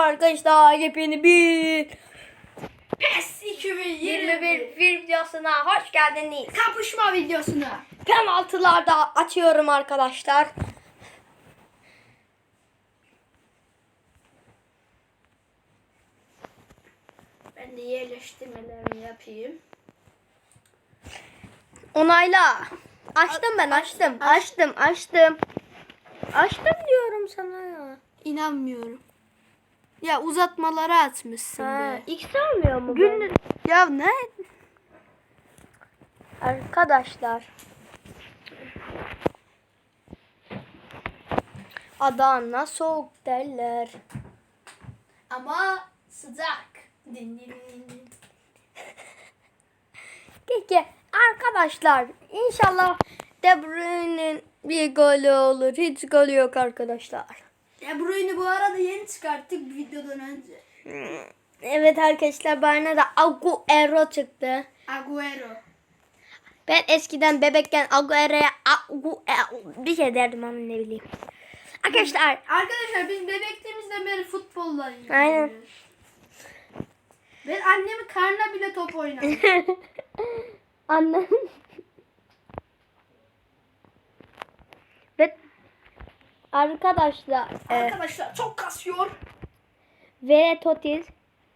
Arkadaşlar yepyeni bir PES 2021 21 videosuna hoş geldiniz. kapışma videosuna. Penaltılarda açıyorum arkadaşlar. Ben de yerleştirmelerimi yapayım. Onayla. Açtım ben açtım. Açtım açtım. Açtım diyorum sana ya. İnanmıyorum. Ya uzatmalara atmışsın Ha, be. X almıyor mu? Gün ya ne? Arkadaşlar. Adana soğuk derler. Ama sıcak. Din din din din. Peki arkadaşlar inşallah De Bruyne'nin bir golü olur. Hiç golü yok arkadaşlar. Ya Bruyne'i bu arada yeni çıkarttık videodan önce. Evet arkadaşlar bana da Agüero çıktı. Agüero. Ben eskiden bebekken Agüero'ya Agüero bir şey derdim ama ne bileyim. Arkadaşlar Arkadaşlar biz bebekliğimizden beri futbolla ilgileniyoruz. Aynen. Ben annemi karnına bile top oynadım. Annem. Ve arkadaşlar e, Arkadaşlar çok kasıyor. ve Totis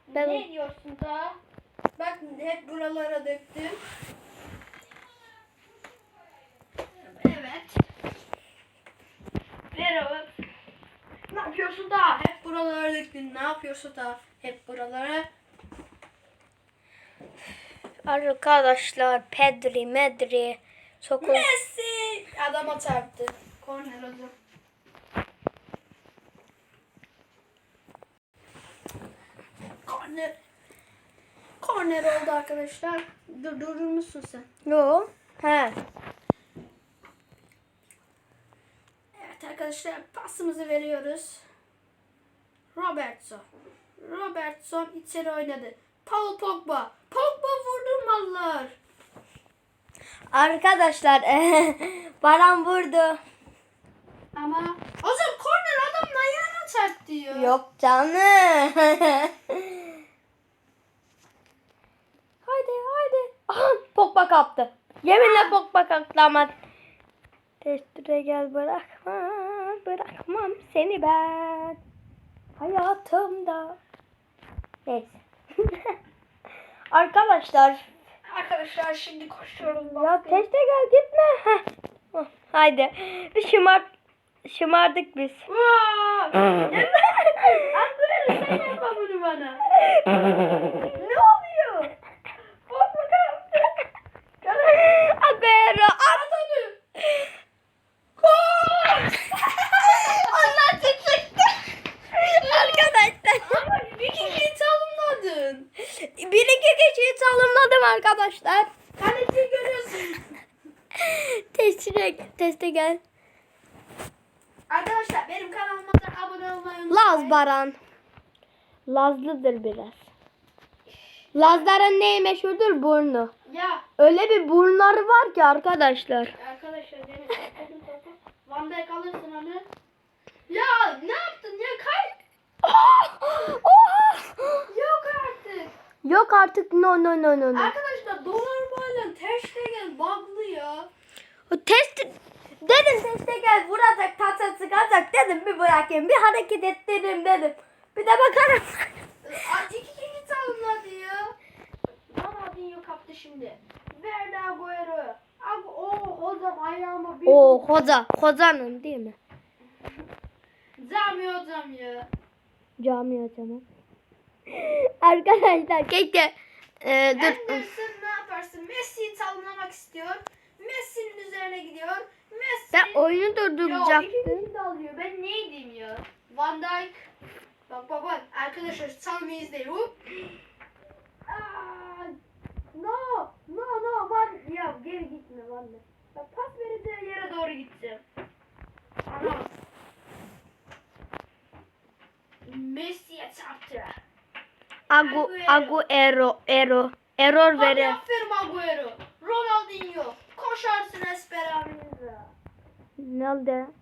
ben Ne diyorsun da? Bak hep buralara döktüm. Evet. Merhaba. Ne yapıyorsun da? Hep buralara döktün. Ne yapıyorsun da? Hep buralara. arkadaşlar Pedri Medri Sokul Messi! Adama çarptı. Korner hocam. Korner. Korner oldu arkadaşlar. Dur durur musun sen? Yo. He. Evet arkadaşlar pasımızı veriyoruz. Robertson. Robertson içeri oynadı. Paul Pogba. Pogba vurdurmalılar. Arkadaşlar Baran vurdu. Ama hocam korner adamın ayağına çarptı diyor. Yok canım. haydi haydi. Aha, Pogba kaptı. Yeminle Pogba kaptı ama. Testere gel bırakma. Bırakmam seni ben. Hayatımda. Neyse. Arkadaşlar. Arkadaşlar şimdi koşuyoruz. Ya teste gel gitme. Heh. Hah, Haydi. Bir şımart şımardık biz. Vaa! Agüero sen yapma bunu bana. ne oluyor? Pogba kaptı. Agüero At onu. Gol! Onlar çıktı. Arkadaşlar. Ama bir kişiyi çalımladın. Bir iki kişiyi çalımladım arkadaşlar. Kaleciyi görüyorsun. Testine, teste gel. Arkadaşlar benim kanalıma da abone olmayı unutmayın. Laz Baran. Lazlıdır biraz. Lazların neyi meşhurdur? Burnu. Ya Öyle bir burnları var ki arkadaşlar. arkadaşlar benim topu topu. Van Dijk alırsın onu. Ya ne yaptın ya kay? Oha! Yok artık. Yok artık no no no no no. Arkadaşlar Donnarumma Ter Stegen bug'lı ya. O test dedim teste gel vuracak taça sıkacak dedim bir bırakayım bir hareket ettiririm dedim. Bir de bakarım. Aa, iki kişi çalımladı ya. Ronaldinho kaptı şimdi. Verdi Agüero. Agu oh hocam ayağıma bir O hoca hocanın değil mi? Cami hocam ya. Cami hocamı. Arkadaşlar keşke e, dur. Anderson ne yaparsın? Messi'yi çalımlamak istiyor. Messi'nin üzerine gidiyor. Messi. Ben oyunu Ya iki durduracaktım. kişi de alıyor. Ben ne edeyim ya? Van Dijk. Bak bak bak. Arkadaşlar çalımı izleyin. Hop. Aa, No. No no. Van. Ya geri gitme Van Dijk. Bak pas vereceği yere doğru gideceğim. Ana. Messi'ye çarptı. Agu Agu Ero error verir. aferin Agüero. Ronaldinho. Koşarsın Esperanza. Ne oldu?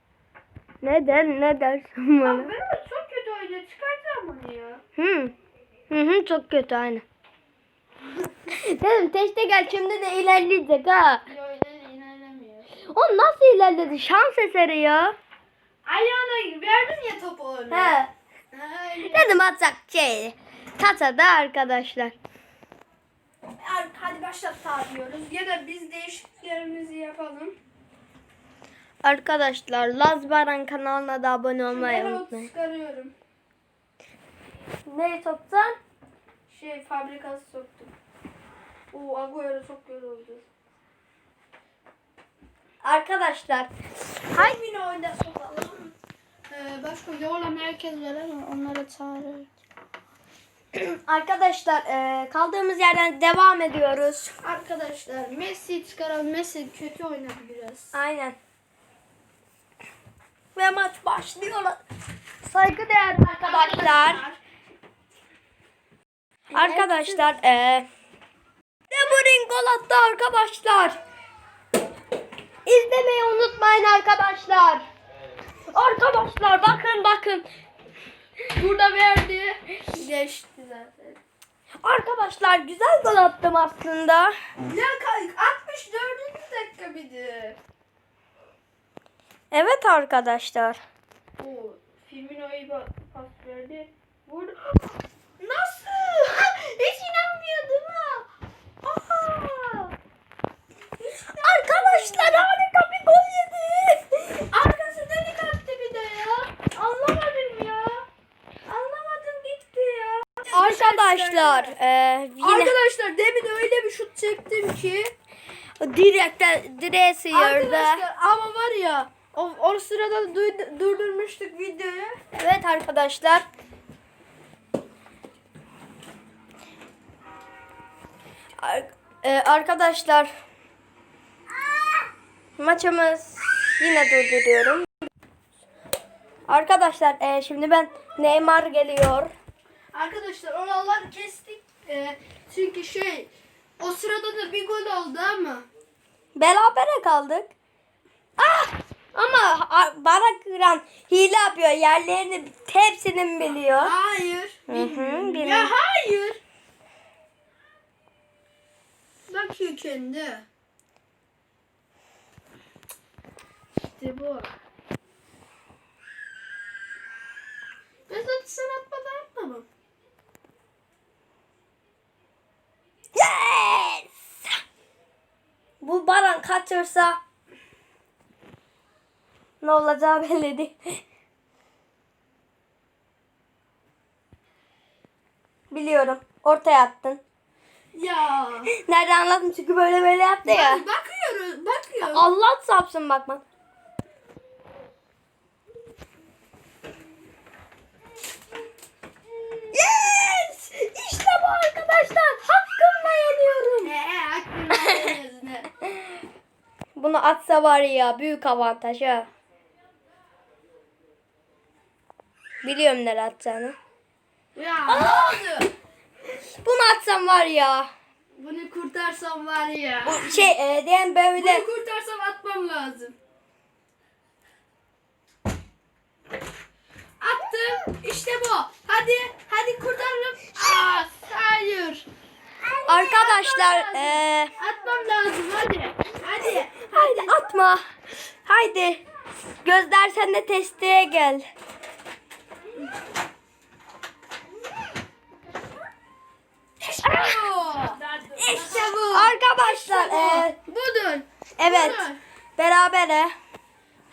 Neden ne dersin bana? Agüero çok kötü oynuyor. Çıkartacağım bunu ya. hı, çok kötü aynen. Dedim teşte gel şimdi de ilerleyecek ha. O nasıl ilerledi? Şans eseri ya. Ayağına verdin ya topu onu. He. Öyle. Dedim atacak şey. Kasada arkadaşlar. Hadi- başlat sağ diyoruz. Ya da biz değişikliklerimizi yapalım. Arkadaşlar Laz Baran kanalına da abone olmayı Şunları unutmayın. çıkarıyorum. Neyi soksan? Şey fabrikası soktum. Oo Agüero çok yoruldu. Arkadaşlar Hangi oyunda sokalım? Ee, başka yola merkez ama onlara çağırır. arkadaşlar e, kaldığımız yerden devam ediyoruz. Arkadaşlar Messi çıkaralım. Messi kötü oynadı biraz. Aynen. Ve maç başlıyor. Saygıdeğer arkadaşlar. Arkadaşlar e, De Bruyne gol attı arkadaşlar. İzlemeyi unutmayın arkadaşlar. Arkadaşlar bakın bakın. Burada verdi. Geçti zaten. Arkadaşlar güzel gol attım aslında. Ya kay- 64. dakika bir de. Evet arkadaşlar. Oo, Firmino'ya pas verdi. Vur. Nasıl? Hiç inanmıyordum ha. Aha. Arkadaşlar harika bir gol yedi. Arkası delik attı bir de ya. Anlamadım ya. Anlamadım gitti ya. Arkadaşlar e, yine Arkadaşlar demin öyle bir şut çektim ki. direkte direğe sıyırdı. Arkadaşlar ama var ya o, o sırada duy- durdurmuştuk videoyu. Evet arkadaşlar. Ar- e, arkadaşlar maçımız yine durduruyorum. Arkadaşlar e, şimdi ben Neymar geliyor. Arkadaşlar oraları kestik. Ee, çünkü şey o sırada da bir gol oldu ama. Berabere kaldık. Ama bana kıran hile yapıyor. Yerlerini hepsini biliyor. Hayır. Hı hı, ya hayır. Bakıyor kendi. İşte bu. Zaten sen atmadan atmamam. Yes! Bu Baran kaçırsa ne olacağı belli değil. Biliyorum. Ortaya attın. Ya. Nereden anladım çünkü böyle böyle yaptı ya. Bak- bakıyoruz. Bakıyor. Allah sapsın bakma. Yes! İşte bu arkadaşlar. Hakkımla yeniyorum. He, geliyorsun, he. Bunu atsa var ya büyük avantaj ha. Biliyorum nereye atacağını. Ya ne oldu? Bunu atsam var ya. Bunu kurtarsam var ya. Şey e, diyen böyle. Bunu kurtarsam atmam lazım. Attım. İşte bu. Hadi. Hadi kurtarırım. Aa, hayır. Arkadaşlar e, Atmam lazım. Hadi. Hadi. haydi atma. Haydi. Gözler sen de testeye gel. İşte bu. İşte bu. Arkadaşlar e, Budur. evet Budur. berabere.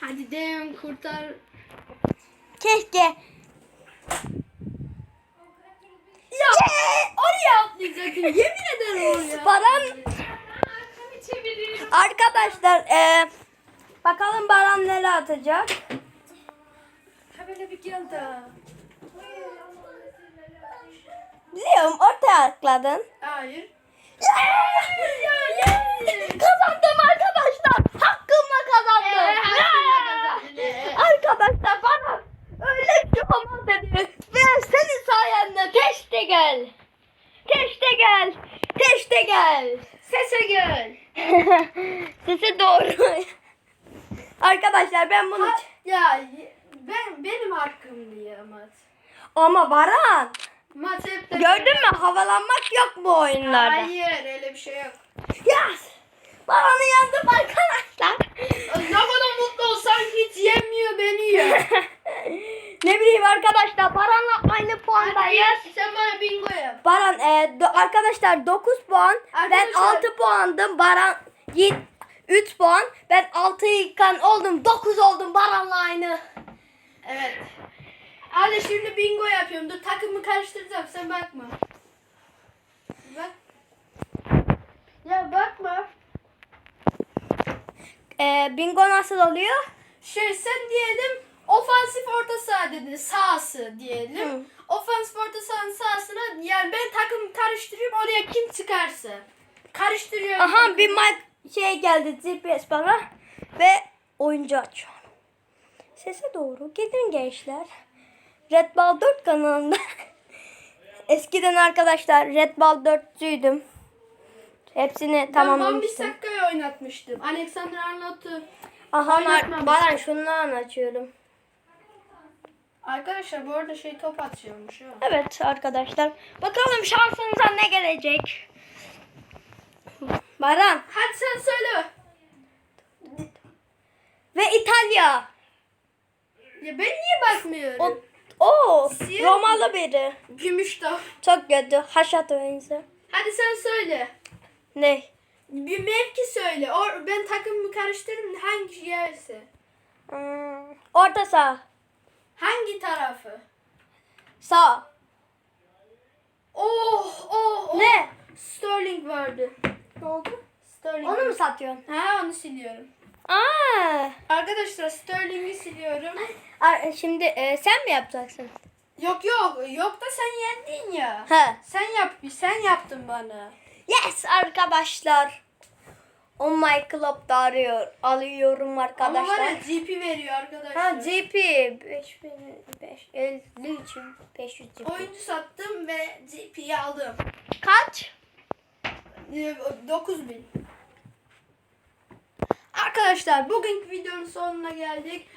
Hadi devam kurtar. Keşke. Ya oraya atlayacaktın. Yemin ederim oraya. Baran arkadaşlar e, bakalım Baran neler atacak. Böyle bir geldi. Biliyorum ortaya atladın. Hayır. Kazandım arkadaşlar. Hakkımla kazandım. hakkımla kazandın. arkadaşlar bana öyle bir olmaz dedi. Ve senin sayende teşte gel. Teşte gel. Teşte gel. Sese gel. Sesi doğru. arkadaşlar ben bunu... Ha, ya ben benim hakkım diye ama. Ama Baran. Maç hep de Gördün mü? Havalanmak yok bu oyunlarda. Hayır öyle bir şey yok. Yes! Babanı yendim arkadaşlar. Ne kadar mutlu olsan hiç yemiyor beni yiyor. ne bileyim arkadaşlar Baran'la aynı puandayız. Sen bana bingo yap. Baran e, do- arkadaşlar 9 puan. Ben Arkadaşlar- 6 puandım. Baran 3 puan. Ben 6 iken oldum. 9 oldum Baran'la aynı. Evet. Hadi şimdi bingo yapıyorum. Dur takımı karıştıracağım. Sen bakma. Bak. Ya bakma. E, bingo nasıl oluyor? Şey sen diyelim ofansif orta saha dedi. Sahası diyelim. Hı. Ofansif orta sahanın sahasına yani ben takım karıştırıyorum oraya kim çıkarsa. Karıştırıyorum. Aha bir mic şey geldi GPS bana ve oyuncu açıyorum. Sese doğru gidin gençler. Red Ball 4 kanalında. Eskiden arkadaşlar Red Ball 4'cüydüm. Hepsini Ben tamamlamıştım. Wan-Bissaka'yı oynatmıştım. Alexander Arnold'u. Aha bana şundan açıyorum. Arkadaşlar bu arada şey top atıyormuş ha. Evet arkadaşlar. Bakalım şansınıza ne gelecek. Baran Hadi sen söyle. ve İtalya. Ya ben niye bakmıyorum? O, o Siyah Romalı biri. Gümüş top. Çok kötü. Haşat oyuncusu. Hadi sen söyle. Ne? Bir mevki söyle. Or ben takımımı karıştırırım hangi yerse. Hmm, orta sağ. Hangi tarafı? Sağ. Oh oh oh. Ne? Sterling vardı. Ne oldu? Sterling. Onu mu satıyorsun? Ha onu siliyorum. Aa. Arkadaşlar Sterling'i siliyorum. Şimdi e, sen mi yapacaksın? Yok yok. Yok da sen yendin ya. He. Sen yap. Sen yaptın bana. Yes arkadaşlar. On my club'da arıyor. Alıyorum Ama var arkadaşlar. ya GP veriyor arkadaşlar. Ha GP 5000 5 için 500 GP. Oyuncu sattım ve GP'yi aldım. Kaç? Ee, 9000. Arkadaşlar bugünkü videonun sonuna geldik.